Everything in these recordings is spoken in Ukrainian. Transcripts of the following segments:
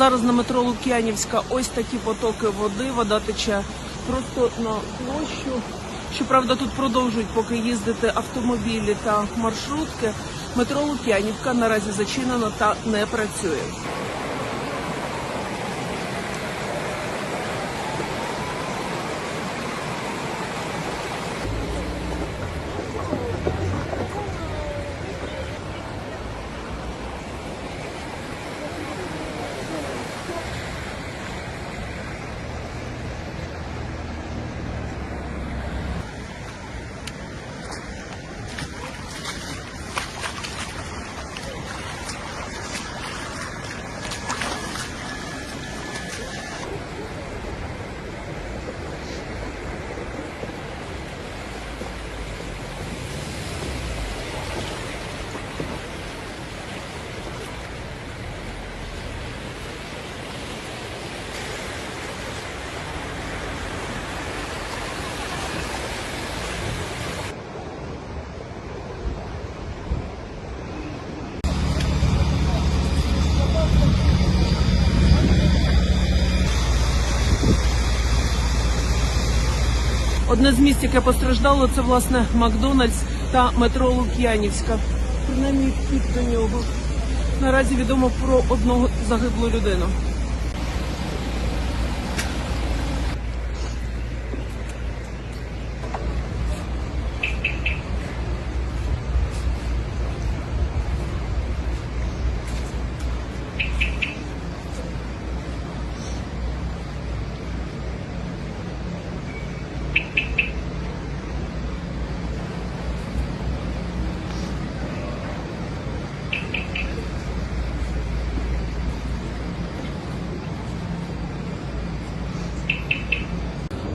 Зараз на метро Лук'янівська ось такі потоки води. Вода тече просто на площу. Щоправда, тут продовжують поки їздити автомобілі та маршрутки. Метро Лук'янівка наразі зачинено та не працює. Одне з місць, яке постраждало, це власне Макдональдс та метро Лук'янівська. Принаймні під до нього. Наразі відомо про одного загиблу людину.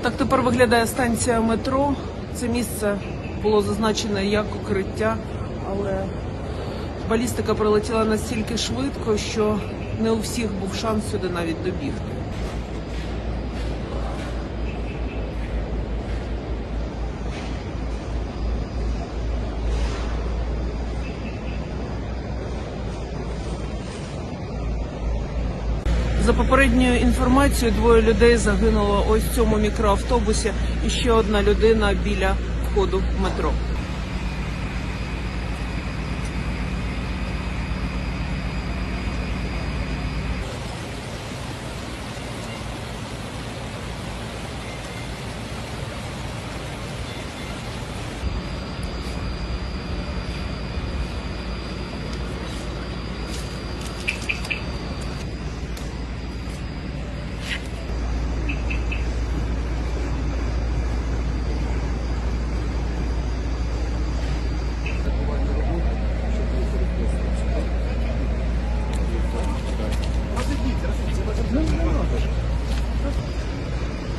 Так тепер виглядає станція метро. Це місце було зазначене як укриття, але балістика прилетіла настільки швидко, що не у всіх був шанс сюди навіть добігти. За попередньою інформацією, двоє людей загинуло ось в цьому мікроавтобусі, і ще одна людина біля входу в метро.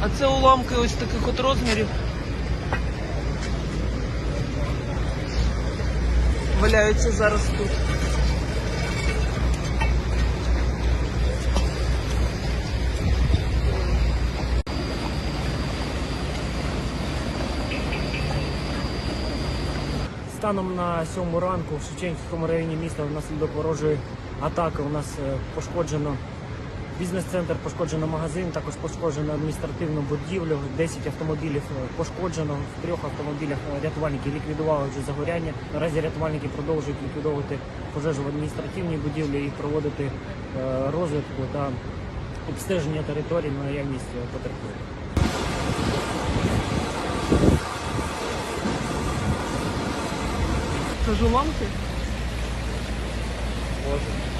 А це уламки ось таких от розмірів. Валяються зараз тут. Станом на сьому ранку в Шевченківському районі міста внаслідок ворожої атаки у нас е, пошкоджено бізнес-центр, пошкоджено магазин, також пошкоджено адміністративну будівлю. 10 автомобілів е, пошкоджено. В трьох автомобілях е, рятувальники ліквідували вже загоряння. Наразі рятувальники продовжують ліквідовувати пожежу в адміністративній будівлі і проводити е, розвідку та обстеження території на наявність потерпілих. Це ж уламки? Може.